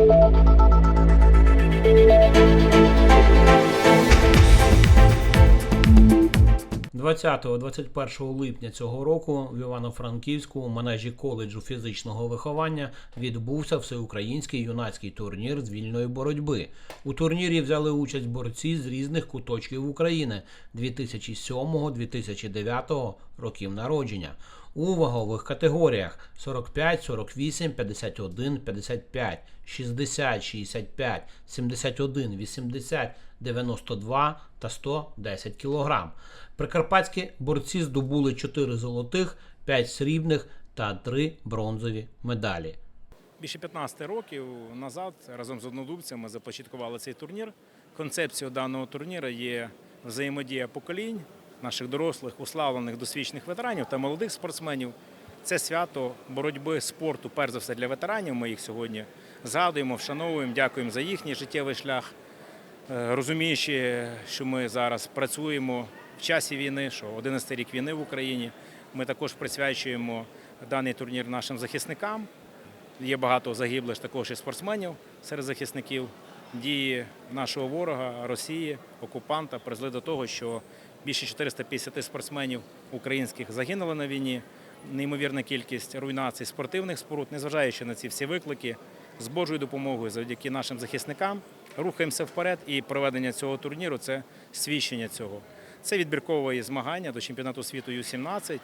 – 20-21 липня цього року в Івано-Франківську у манежі коледжу фізичного виховання відбувся всеукраїнський юнацький турнір з вільної боротьби. У турнірі взяли участь борці з різних куточків України 2007-2009 років народження у вагових категоріях 45, 48, 51, 55, 60, 65, 71, 80, 92 та 110 кг. Прикарпатські борці здобули 4 золотих, 5 срібних та 3 бронзові медалі. Більше 15 років назад разом з однодумцями започаткували цей турнір. Концепцією даного турніру є взаємодія поколінь наших дорослих, уславлених досвідчених ветеранів та молодих спортсменів. Це свято боротьби спорту, перш за все для ветеранів. Ми їх сьогодні згадуємо, вшановуємо, дякуємо за їхній життєвий шлях. Е, Розуміючи, що ми зараз працюємо в часі війни, що 11 рік війни в Україні, ми також присвячуємо даний турнір нашим захисникам. Є багато загиблих також і спортсменів серед захисників. Дії нашого ворога, Росії, окупанта призвели до того, що більше 450 спортсменів українських загинули на війні. Неймовірна кількість руйнацій спортивних споруд, незважаючи на ці всі виклики, з Божою допомогою завдяки нашим захисникам рухаємося вперед. І проведення цього турніру це свідчення цього. Це відбіркові змагання до чемпіонату світу Ю-17. Е,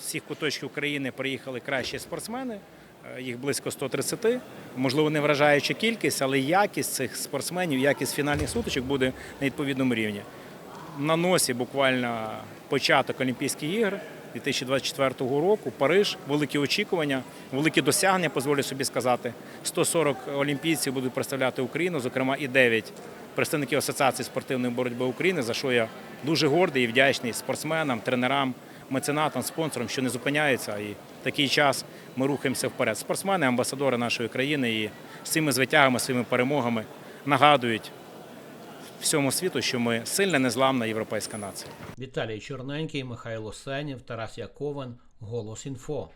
з всіх куточків України приїхали кращі спортсмени. Е, Їх близько 130. Можливо, не вражаюча кількість, але якість цих спортсменів, якість фінальних сутичок буде на відповідному рівні. На носі буквально початок Олімпійських ігор 2024 року. Париж, великі очікування, великі досягнення, дозволю собі сказати. 140 олімпійців будуть представляти Україну, зокрема і 9 представників Асоціації спортивної боротьби України, за що я дуже гордий і вдячний спортсменам, тренерам, меценатам, спонсорам, що не зупиняються. І в такий час ми рухаємося вперед. Спортсмени, амбасадори нашої країни і з цими звитягами, своїми перемогами нагадують всьому світу, що ми сильна, незламна європейська нація. Віталій Чорненький, Михайло Сенів, Тарас Яковин, Голос Інфо.